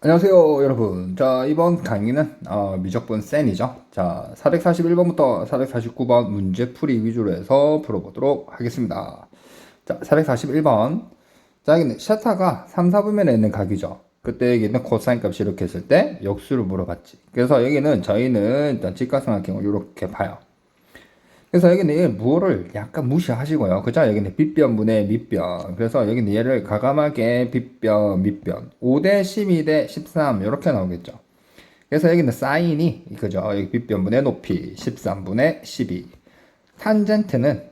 안녕하세요 여러분. 자 이번 강의는 어, 미적분 센이죠. 자 441번부터 449번 문제풀이 위주로 해서 풀어보도록 하겠습니다. 자 441번. 자 여기는 샤타가 3, 4분면에 있는 각이죠. 그때 여기는 코사인 값이 이렇게 했을 때 역수를 물어봤지. 그래서 여기는 저희는 일단 직각삼각형을 이렇게 봐요 그래서 여기는 무어를 약간 무시하시고요. 그죠? 여기는 빗변분의 밑변. 그래서 여기는 얘를 가감하게 빗변, 밑변. 5대 12대 13 이렇게 나오겠죠. 그래서 여기는 사인이 그죠? 여기 빗변분의 높이 13분의 12. 탄젠트는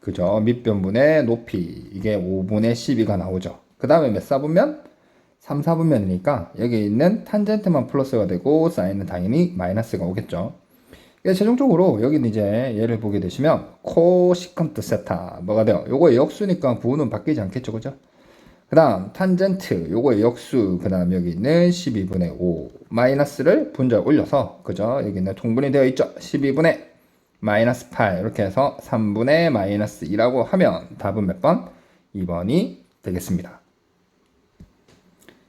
그죠? 밑변분의 높이 이게 5분의 12가 나오죠. 그 다음에 몇 사분면? 3, 4분면이니까 여기 있는 탄젠트만 플러스가 되고 사인은 당연히 마이너스가 오겠죠. 예, 최종적으로 여기는 이제 얘를 보게 되시면 코시컨트 세타 뭐가 돼요? 요거의 역수니까 부호는 바뀌지 않겠죠, 그죠? 그 다음 탄젠트 요거의 역수 그 다음 여기 있는 12분의 5 마이너스를 분자 올려서 그죠? 여기 있는 통분이 되어 있죠? 12분의 마이너스 8 이렇게 해서 3분의 마이너스 2라고 하면 답은 몇 번? 2번이 되겠습니다.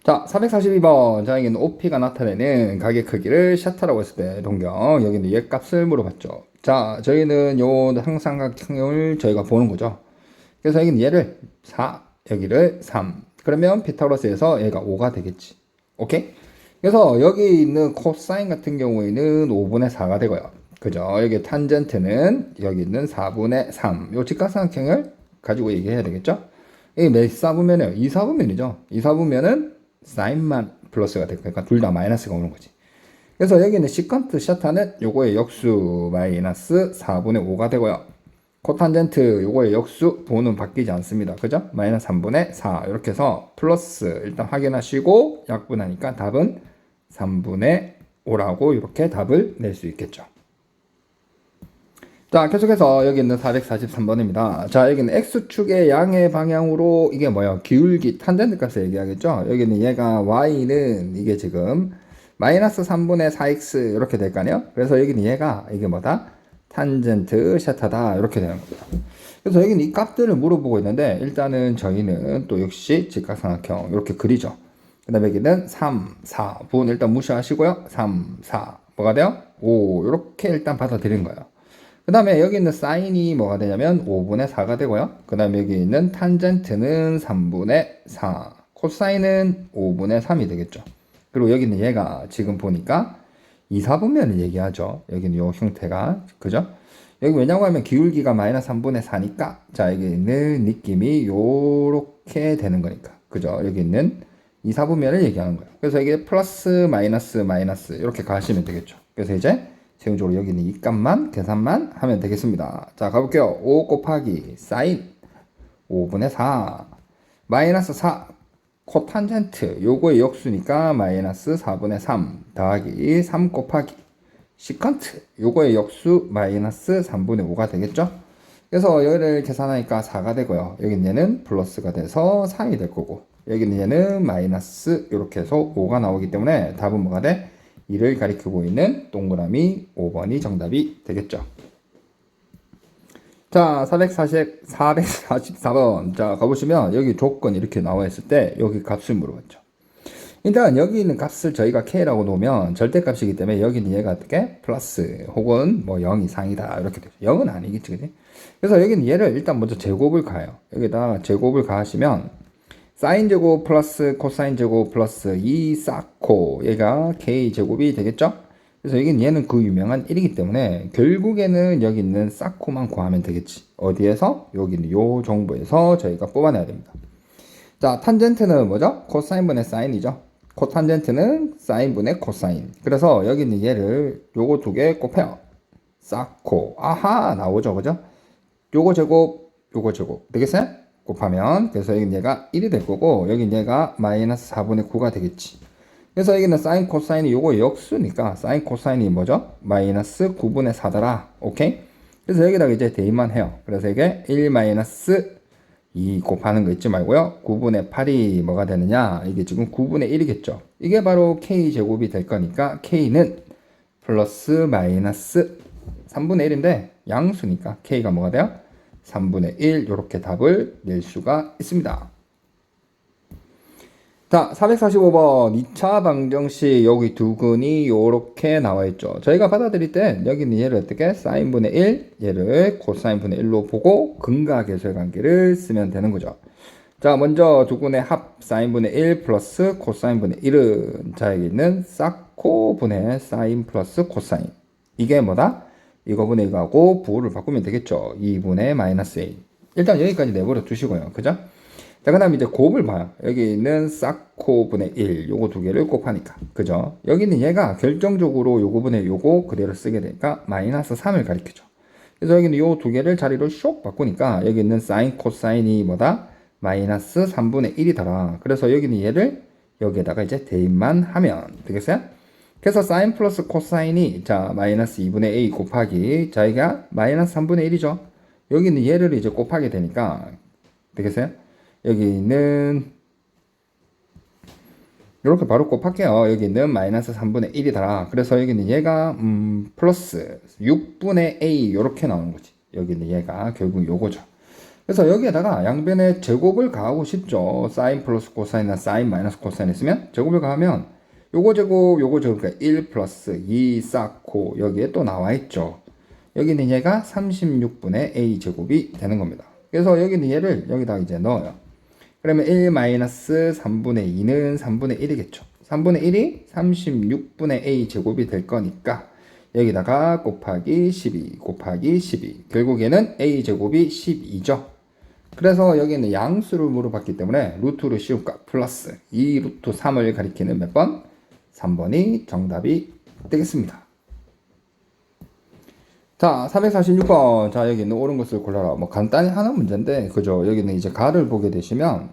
자, 442번. 자, 여기는 OP가 나타내는 가격 크기를 샤타라고 했을 때 동경. 여기는 얘 값을 물어봤죠. 자, 저희는 요 항상각형을 저희가 보는 거죠. 그래서 여기는 얘를 4, 여기를 3. 그러면 피타고라스에서 얘가 5가 되겠지. 오케이? 그래서 여기 있는 코사인 같은 경우에는 5분의 4가 되고요. 그죠? 여기 탄젠트는 여기 있는 4분의 3. 요 직각삼각형을 가지고 얘기해야 되겠죠? 이몇 사분면이에요? 2 사분면이죠. 2 사분면은 사인만 플러스가 될 거니까 둘 다 마이너스가 오는 거지. 그래서 여기는 시컨트 샤타는 요거의 역수 마이너스 4분의 5가 되고요. 코탄젠트 요거의 역수 부호는 바뀌지 않습니다. 그죠? 마이너스 3분의 4 이렇게 해서 플러스 일단 확인하시고 약분하니까 답은 3분의 5라고 이렇게 답을 낼 수 있겠죠. 자, 계속해서 여기 있는 443번입니다. 자, 여기는 X축의 양의 방향으로 이게 뭐야? 기울기 탄젠트 값을 얘기하겠죠? 여기는 얘가 Y는 이게 지금 마이너스 3분의 4X 이렇게 될 거 아니에요? 그래서 여기는 얘가 이게 뭐다? 탄젠트 샤타다 이렇게 되는 겁니다. 그래서 여기는 이 값들을 물어보고 있는데 일단은 저희는 또 역시 직각삼각형 이렇게 그리죠. 그 다음에 여기는 3, 4 부분 일단 무시하시고요. 3, 4 뭐가 돼요? 5 이렇게 일단 받아들인 거예요. 그 다음에 여기 있는 사인이 뭐가 되냐면 5분의 4가 되고요. 그 다음에 여기 있는 탄젠트는 3분의 4. 코사인은 5분의 3이 되겠죠. 그리고 여기 있는 얘가 지금 보니까 2, 4분면을 얘기하죠. 여기는 요 형태가. 그죠? 여기 왜냐고 하면 기울기가 마이너스 3분의 4니까 자 여기 있는 느낌이 요렇게 되는 거니까. 그죠? 여기 있는 2, 4분면을 얘기하는 거예요. 그래서 이게 플러스 마이너스 마이너스 이렇게 가시면 되겠죠. 그래서 이제 세운적으로 여기는 이 값만 계산만 하면 되겠습니다. 자 가볼게요. 5 곱하기 사인 5분의 4 마이너스 4 코탄젠트 요거의 역수니까 마이너스 4분의 3 더하기 3 곱하기 시컨트 요거의 역수 마이너스 3분의 5가 되겠죠? 그래서 여기를 계산하니까 4가 되고요. 여기 얘는 플러스가 돼서 4이 될 거고 여기는 얘는 마이너스 이렇게 해서 5가 나오기 때문에 답은 뭐가 돼? 2를 가리키고 있는 동그라미 5번이 정답이 되겠죠. 자, 440, 444번. 자, 가보시면 여기 조건 이렇게 나와 있을 때 여기 값을 물어봤죠. 일단 여기 있는 값을 저희가 k라고 놓으면 절대값이기 때문에 여기는 얘가 어떻게 플러스 혹은 뭐 0 이상이다 이렇게 되죠. 0은 아니겠지, 그지? 그래서 여기는 얘를 일단 먼저 제곱을 가요. 여기다 제곱을 가하시면 사인 제곱 플러스 코사인 제곱 플러스 2 사코 얘가 k 제곱이 되겠죠? 그래서 여기는 얘는 그 유명한 1이기 때문에 결국에는 여기 있는 사코만 구하면 되겠지. 어디에서? 여기 있는 요 정보에서 저희가 뽑아내야 됩니다. 자, 탄젠트는 뭐죠? 코사인분의 사인이죠. 코탄젠트는 사인분의 코사인. 그래서 여기 있는 얘를 요거 두 개 곱해요. 사코. 아하 나오죠, 그죠? 요거 제곱, 요거 제곱. 되겠어요? 곱하면 그래서 여기 얘가 1이 될 거고 여기 얘가 마이너스 4분의 9가 되겠지. 그래서 여기는 사인 코사인이 요거 역수니까 사인 코사인이 뭐죠? 마이너스 9분의 4더라. 오케이? 그래서 여기다가 이제 대입만 해요. 그래서 이게 1 마이너스 2 곱하는 거 잊지 말고요. 9분의 8이 뭐가 되느냐? 이게 지금 9분의 1이겠죠. 이게 바로 k 제곱이 될 거니까 k는 플러스 마이너스 3분의 1인데 양수니까 k가 뭐가 돼요? 3분의 1 이렇게 답을 낼 수가 있습니다. 자, 445번 2차 방정식 여기 두 근이 요렇게 나와 있죠. 저희가 받아들일 때 여기는 얘를 어떻게 사인분의 1, 얘를 코사인분의 1로 보고 근과 계수의 관계를 쓰면 되는 거죠. 자, 먼저 두 근의 합 사인분의 1 플러스 코사인분의 1은 자, 여기 있는 사코분의 사인 플러스 코사인. 이게 뭐다? 이거분의 이거하고 부호를 바꾸면 되겠죠. 2분의 마이너스 1. 일단 여기까지 내버려 두시고요. 그죠? 자, 그 다음 이제 곱을 봐요. 여기 있는 사코분의 1, 요거 두 개를 곱하니까. 그죠? 여기는 얘가 결정적으로 요거분의 요거 그대로 쓰게 되니까 마이너스 3을 가리키죠. 그래서 여기는 요 두 개를 자리로 쇽 바꾸니까 여기 있는 사인, 코사인이 뭐다? 마이너스 3분의 1이더라. 그래서 여기는 얘를 여기에다가 이제 대입만 하면 되겠어요? 그래서 사인 플러스 코사인이 자 마이너스 2분의 a 곱하기 자기가 마이너스 3분의 1이죠. 여기는 얘를 이제 곱하게 되니까 되겠어요? 여기는 이렇게 바로 곱할게요. 여기는 마이너스 3분의 1이더라. 그래서 여기는 얘가 음, 플러스 6분의 a 이렇게 나오는 거지. 여기는 얘가 결국 요거죠. 그래서 여기에다가 양변에 제곱을 가하고 싶죠. 사인 플러스 코사인이나 사인 마이너스 코사인 있으면 제곱을 가하면 요거 제곱 요거 제곱 그러니까 1 플러스 2 쌓고 여기에 또 나와 있죠. 여기는 얘가 36분의 a 제곱이 되는 겁니다. 그래서 여기는 얘를 여기다 이제 넣어요. 그러면 1 마이너스 3분의 2는 3분의 1이겠죠. 3분의 1이 36분의 a 제곱이 될 거니까 여기다가 곱하기 12 곱하기 12 결국에는 a 제곱이 12죠. 그래서 여기는 양수를 물어봤기 때문에 루트를 씌울까 플러스 2 루트 3을 가리키는 몇 번? 3번이 정답이 되겠습니다. 자, 446번. 자, 여기 있는 옳은 것을 골라라. 뭐 간단히 하는 문제인데, 그죠? 여기는 이제 가를 보게 되시면,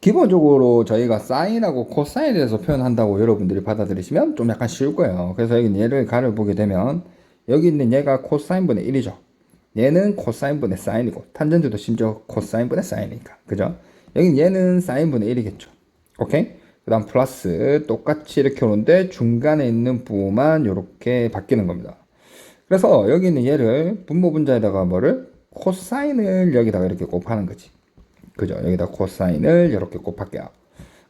기본적으로 저희가 사인하고 코사인에 대해서 표현한다고 여러분들이 받아들이시면 좀 약간 쉬울 거예요. 그래서 여기 얘를 가를 보게 되면, 여기 있는 얘가 코사인분의 1이죠. 얘는 코사인분의 사인이고, 탄젠트도 심지어 코사인분의 사인이니까. 그죠? 여긴 얘는 사인분의 1이겠죠. 오케이? 그 다음 플러스 똑같이 이렇게 오는데 중간에 있는 부호만 이렇게 바뀌는 겁니다. 그래서 여기 있는 얘를 분모 분자에다가 뭐를 코사인을 여기다가 이렇게 곱하는 거지. 그죠? 여기다 코사인을 이렇게 곱할게요.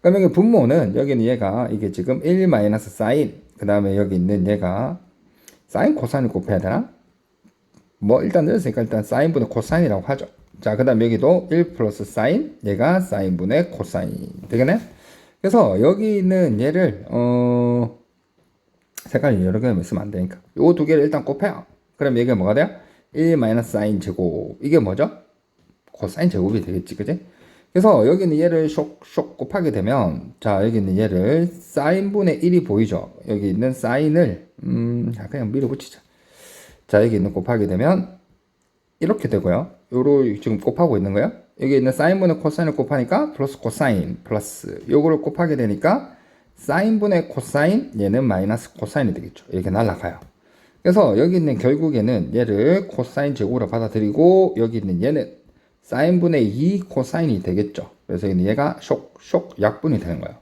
그럼 여기 분모는 여기는 얘가 이게 지금 1 마이너스 사인 그 다음에 여기 있는 얘가 사인 코사인을 곱해야 되나? 뭐 일단 넣었으니까 일단 사인분의 코사인이라고 하죠. 자, 그 다음 여기도 1 플러스 사인 얘가 사인분의 코사인 되겠네? 그래서 여기 있는 얘를 어 색깔 여러 개 있으면 안 되니까 요 두 개를 일단 곱해요. 그럼 이게 뭐가 돼요? 1 마이너스 사인 제곱 이게 뭐죠? 코사인 제곱이 되겠지, 그지? 그래서 여기 있는 얘를 쇽쇽 곱하게 되면 자 여기 있는 얘를 사인분의 1이 보이죠? 여기 있는 사인을 음 그냥 밀어붙이자. 자 여기 있는 곱하게 되면 이렇게 되고요. 요로 지금 곱하고 있는 거예요. 여기 있는 사인분의 코사인을 곱하니까 플러스 코사인 플러스 요거를 곱하게 되니까 사인분의 코사인 얘는 마이너스 코사인이 되겠죠. 이렇게 날라가요. 그래서 여기 있는 결국에는 얘를 코사인 제곱으로 받아들이고 여기 있는 얘는 사인분의 2 코사인이 되겠죠. 그래서 얘가 쇽쇽 약분이 되는 거예요.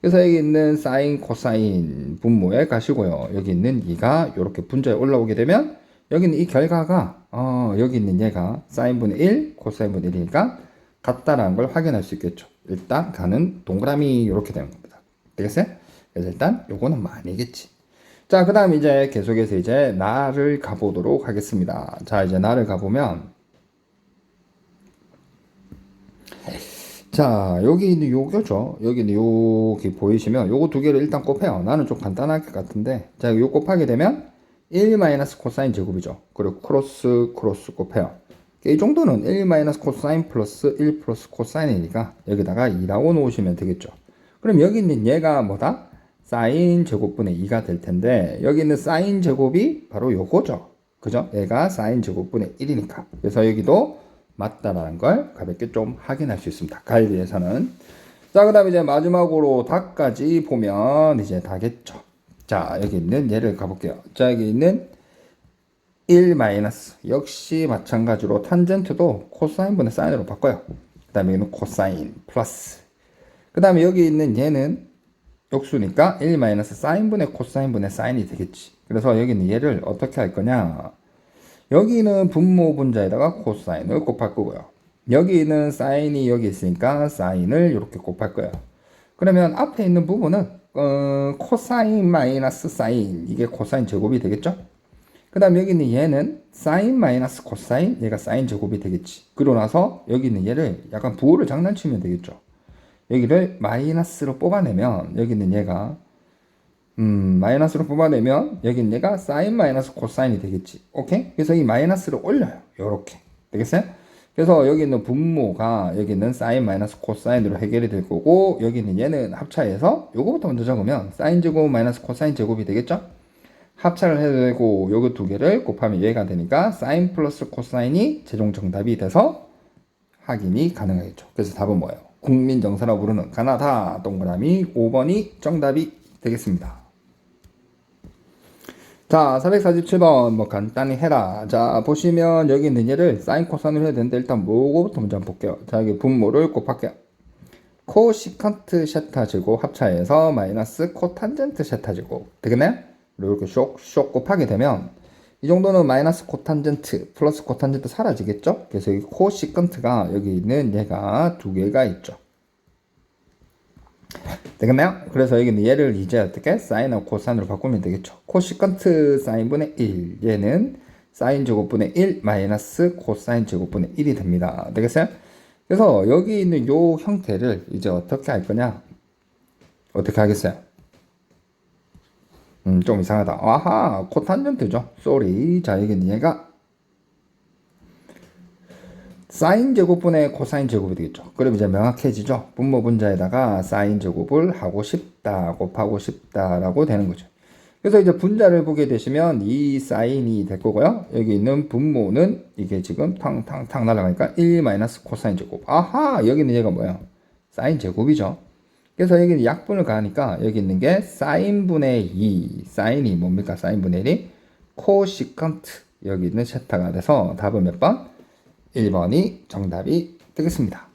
그래서 여기 있는 사인 코사인 분모에 가시고요. 여기 있는 2가 이렇게 분자에 올라오게 되면 여기는 이 결과가 어, 여기 있는 얘가 사인분의 1, 코사인분의 1이니까 같다라는 걸 확인할 수 있겠죠. 일단 가는 동그라미 이렇게 되는 겁니다. 되겠어요? 그래서 일단 요거는 많이겠지. 자, 그 다음 이제 계속해서 이제 나를 가보도록 하겠습니다. 자, 이제 나를 가보면 자, 여기 있는 요거죠. 여기 있는 여기 보이시면 요거 두 개를 일단 곱해요. 나는 좀 간단할 것 같은데. 자, 요 곱하게 되면 1 마이너스 코사인 제곱이죠. 그리고 크로스 크로스 곱해요. 이 정도는 1 마이너스 코사인 플러스 1 플러스 코사인이니까 여기다가 2라고 놓으시면 되겠죠. 그럼 여기 있는 얘가 뭐다? 사인 제곱분의 2가 될 텐데 여기 있는 사인 제곱이 바로 요거죠. 그죠? 얘가 사인 제곱분의 1이니까. 그래서 여기도 맞다라는 걸 가볍게 좀 확인할 수 있습니다. 가에 대해서는. 자, 그 다음에 이제 마지막으로 닭까지 보면 이제 다겠죠. 자, 여기 있는 얘를 가볼게요. 자, 여기 있는 1 마이너스. 역시 마찬가지로 탄젠트도 코사인분의 사인으로 바꿔요. 그 다음에 여기는 코사인 플러스. 그 다음에 여기 있는 얘는 역수니까 1 마이너스 사인분의 코사인분의 사인이 되겠지. 그래서 여기는 얘를 어떻게 할 거냐. 여기는 분모 분자에다가 코사인을 곱할 거고요. 여기는 사인이 여기 있으니까 사인을 이렇게 곱할 거예요. 그러면 앞에 있는 부분은 어, 코사인 마이너스 사인 이게 코사인 제곱이 되겠죠? 그 다음 여기 있는 얘는 사인 마이너스 코사인 얘가 사인 제곱이 되겠지. 그러고 나서 여기 있는 얘를 약간 부호를 장난치면 되겠죠. 여기를 마이너스로 뽑아내면 여기 있는 얘가 음, 마이너스로 뽑아내면 여기 있는 얘가 사인 마이너스 코사인이 되겠지. 오케이? 그래서 이 마이너스를 올려요. 요렇게. 되겠어요? 그래서 여기 있는 분모가 여기 있는 사인 마이너스 코사인으로 해결이 될 거고 여기 있는 얘는 합차해서 요거부터 먼저 적으면 사인 제곱 마이너스 코사인 제곱이 되겠죠? 합차를 해야 되고 요거 두 개를 곱하면 얘가 되니까 사인 플러스 코사인이 최종 정답이 돼서 확인이 가능하겠죠. 그래서 답은 뭐예요? 국민정서라고 부르는 가나다 동그라미 5번이 정답이 되겠습니다. 자, 447번 뭐 간단히 해라. 자, 보시면 여기 있는 얘를 사인 코사인으로 해야 되는데 일단 뭐고부터 먼저 한번 볼게요. 자, 여기 분모를 곱할게요. 코시컨트 쉐타 제곱 합차해서 마이너스 코탄젠트 쉐타 제곱 되겠나요? 이렇게 쇽쇽 곱하게 되면 이 정도는 마이너스 코탄젠트 플러스 코탄젠트 사라지겠죠? 그래서 이 코시컨트가 여기 있는 얘가 두 개가 있죠. 되겠나요? 그래서 여기는 얘를 이제 어떻게 사인하고 코사인으로 바꾸면 되겠죠. 코시컨트 사인분의 1 얘는 사인 제곱분의 1 마이너스 코사인 제곱분의 1이 됩니다. 되겠어요? 그래서 여기 있는 요 형태를 이제 어떻게 할 거냐? 어떻게 하겠어요? 음, 좀 이상하다. 아하, 코탄젠트죠. 쏘리. 자, 여기는 얘가 사인 제곱분의 코사인 제곱이 되겠죠. 그럼 이제 명확해지죠. 분모 분자에다가 사인 제곱을 하고 싶다, 곱하고 싶다라고 되는 거죠. 그래서 이제 분자를 보게 되시면 이 사인이 될 거고요. 여기 있는 분모는 이게 지금 탕탕탕 날아가니까 1 마이너스 코사인 제곱. 아하, 여기 있는 얘가 뭐야? 사인 제곱이죠. 그래서 여기는 약분을 가니까 여기 있는 게 사인분의 2, 사인이 뭡니까? 사인분의 1이 코시컨트 여기 있는 세타가 돼서 답은 몇 번? 1번이 정답이 되겠습니다.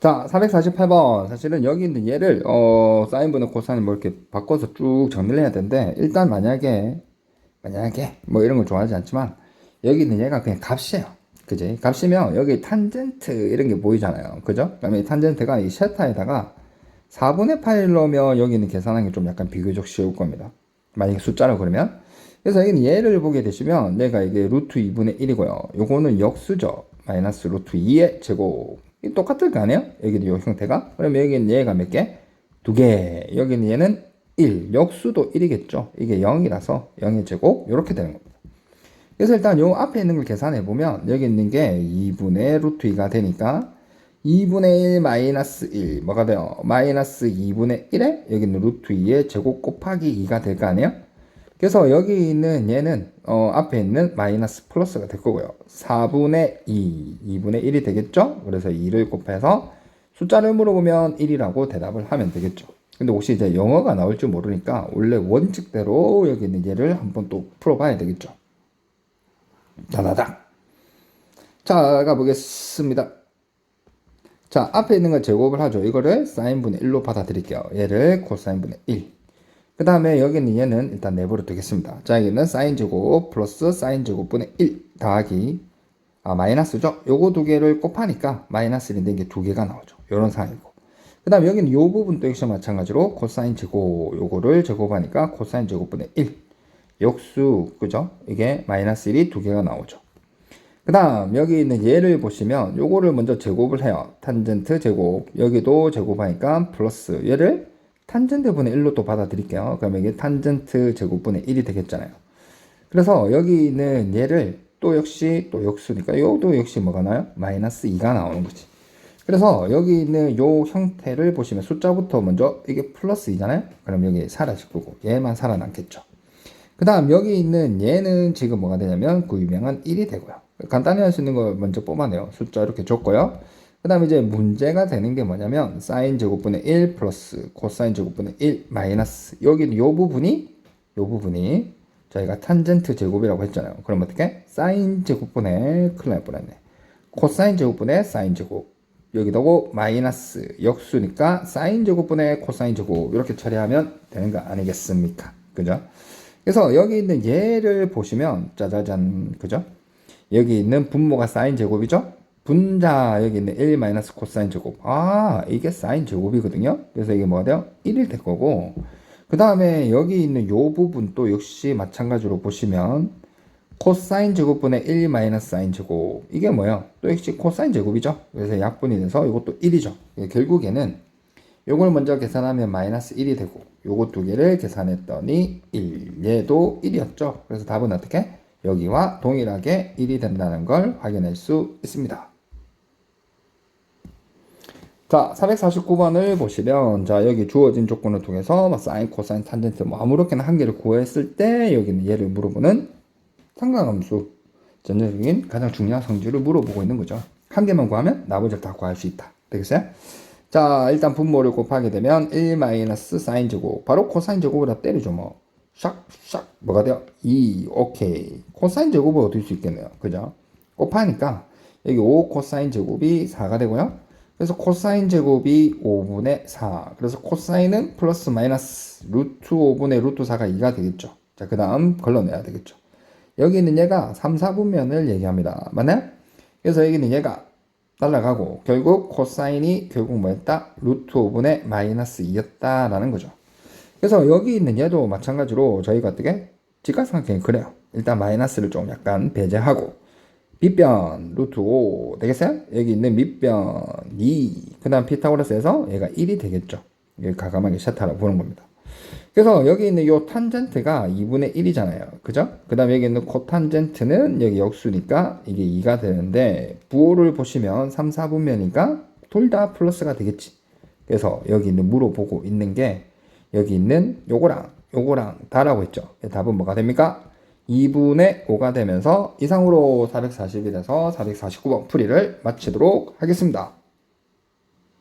자, 448번. 사실은 여기 있는 얘를, 어, 사인분의 코사인 뭐 이렇게 바꿔서 쭉 정리를 해야 되는데, 일단 만약에, 만약에, 뭐 이런 걸 좋아하지 않지만, 여기 있는 얘가 그냥 값이에요. 그지? 값이면 여기 탄젠트 이런 게 보이잖아요. 그죠? 그러면 이 탄젠트가 이 쉐타에다가 4분의 8 넣으면 여기 있는 계산하기 좀 약간 비교적 쉬울 겁니다. 만약에 숫자로 그러면. 그래서 여기는 얘를 보게 되시면 내가 이게 루트 2분의 1이고요. 요거는 역수죠. 마이너스 루트 2의 제곱. 똑같을 거 아니에요? 여기도 요 형태가. 그러면 여기는 얘가 몇 개? 두 개. 여기는 얘는 1. 역수도 1이겠죠. 이게 0이라서 0의 제곱. 이렇게 되는 겁니다. 그래서 일단 요 앞에 있는 걸 계산해 보면 여기 있는 게 2분의 루트 2가 되니까 2분의 1 마이너스 1 뭐가 돼요? 마이너스 2분의 1에 여기 있는 루트 2의 제곱 곱하기 2가 될 거 아니에요? 그래서 여기 있는 얘는 어, 앞에 있는 마이너스 플러스가 될 거고요. 4분의 2, 2분의 1이 되겠죠? 그래서 2를 곱해서 숫자를 물어보면 1이라고 대답을 하면 되겠죠. 근데 혹시 이제 영어가 나올 줄 모르니까 원래 원칙대로 여기 있는 얘를 한번 또 풀어봐야 되겠죠. 다다닥. 자, 가보겠습니다. 자, 앞에 있는 걸 제곱을 하죠. 이거를 사인분의 1로 받아들일게요. 얘를 코사인분의 1. 그 다음에 여기는 얘는 일단 내버려 두겠습니다. 자, 여기는 사인 제곱 플러스 사인 제곱분의 1 더하기 아, 마이너스죠. 요거 두 개를 곱하니까 마이너스 1인데 이게 두 개가 나오죠. 요런 상황이고. 그 다음 여기는 요 부분도 역시 마찬가지로 코사인 제곱 요거를 제곱하니까 코사인 제곱분의 1 역수 그죠? 이게 마이너스 1이 두 개가 나오죠. 그 다음 여기 있는 얘를 보시면 요거를 먼저 제곱을 해요. 탄젠트 제곱 여기도 제곱하니까 플러스 얘를 탄젠트 분의 1로 또 받아들일게요. 그러면 이게 탄젠트 제곱분의 1이 되겠잖아요. 그래서 여기 있는 얘를 또 역시 또 역수니까 요도 역시 뭐가 나요? 마이너스 2가 나오는 거지. 그래서 여기 있는 요 형태를 보시면 숫자부터 먼저 이게 플러스 2잖아요. 그럼 여기 사라질 거고 얘만 살아남겠죠. 그 다음 여기 있는 얘는 지금 뭐가 되냐면 그 유명한 1이 되고요. 간단히 할 수 있는 거 먼저 뽑아내요. 숫자 이렇게 줬고요. 그 다음에 이제 문제가 되는 게 뭐냐면 사인 제곱분의 1 플러스 코사인 제곱분의 1 마이너스 여기는 요 부분이 요 부분이 저희가 탄젠트 제곱이라고 했잖아요. 그럼 어떻게? 사인 제곱분의 큰일 날 뻔했네. 코사인 제곱분의 사인 제곱 여기다고 마이너스 역수니까 사인 제곱분의 코사인 제곱 이렇게 처리하면 되는 거 아니겠습니까? 그죠? 그래서 여기 있는 얘를 보시면 짜자잔 그죠? 여기 있는 분모가 사인 제곱이죠? 분자 여기 있는 1 마이너스 코사인 제곱. 아, 이게 사인 제곱이거든요. 그래서 이게 뭐가 돼요? 1이 될 거고. 그 다음에 여기 있는 요 부분 또 역시 마찬가지로 보시면 코사인 제곱분의 1 마이너스 사인 제곱. 이게 뭐예요? 또 역시 코사인 제곱이죠. 그래서 약분이 돼서 이것도 1이죠. 결국에는 요걸 먼저 계산하면 마이너스 1이 되고 요거 두 개를 계산했더니 1. 얘도 1이었죠. 그래서 답은 어떻게? 여기와 동일하게 1이 된다는 걸 확인할 수 있습니다. 자, 449번을 보시면, 자, 여기 주어진 조건을 통해서, 뭐 사인, 코사인, 탄젠트, 뭐, 아무렇게나 한 개를 구했을 때, 여기는 얘를 물어보는 상관함수, 전체적인 가장 중요한 성질을 물어보고 있는 거죠. 한 개만 구하면 나머지를 다 구할 수 있다. 되겠어요? 자, 일단 분모를 곱하게 되면, 1 마이너스 사인 제곱, 바로 코사인 제곱을 때리죠, 뭐. 샥, 샥, 뭐가 돼요? 2, 오케이. 코사인 제곱을 얻을 수 있겠네요. 그죠? 곱하니까, 여기 5 코사인 제곱이 4가 되고요. 그래서 코사인 제곱이 5분의 4. 그래서 코사인은 플러스 마이너스 루트 5분의 루트 4가 2가 되겠죠. 자, 그 다음 걸러내야 되겠죠. 여기 있는 얘가 3, 4분면을 얘기합니다. 맞나요? 그래서 여기 있는 얘가 날라가고 결국 코사인이 결국 뭐였다? 루트 5분의 마이너스 2였다라는 거죠. 그래서 여기 있는 얘도 마찬가지로 저희가 어떻게 직각삼각형이 그래요. 일단 마이너스를 좀 약간 배제하고 밑변 루트 5 되겠어요? 여기 있는 밑변 2. 그 다음 피타고라스에서 얘가 1이 되겠죠. 이게 가감하게 샤타라고 부르는 겁니다. 그래서 여기 있는 요 탄젠트가 2분의 1이잖아요. 그죠? 그 다음에 여기 있는 코탄젠트는 여기 역수니까 이게 2가 되는데 부호를 보시면 3, 4분면이니까 둘 다 플러스가 되겠지. 그래서 여기 있는 물어보고 있는 게 여기 있는 요거랑 요거랑 다라고 했죠. 답은 뭐가 됩니까? 2분의 5가 되면서 이상으로 441에서 449번 풀이를 마치도록 하겠습니다.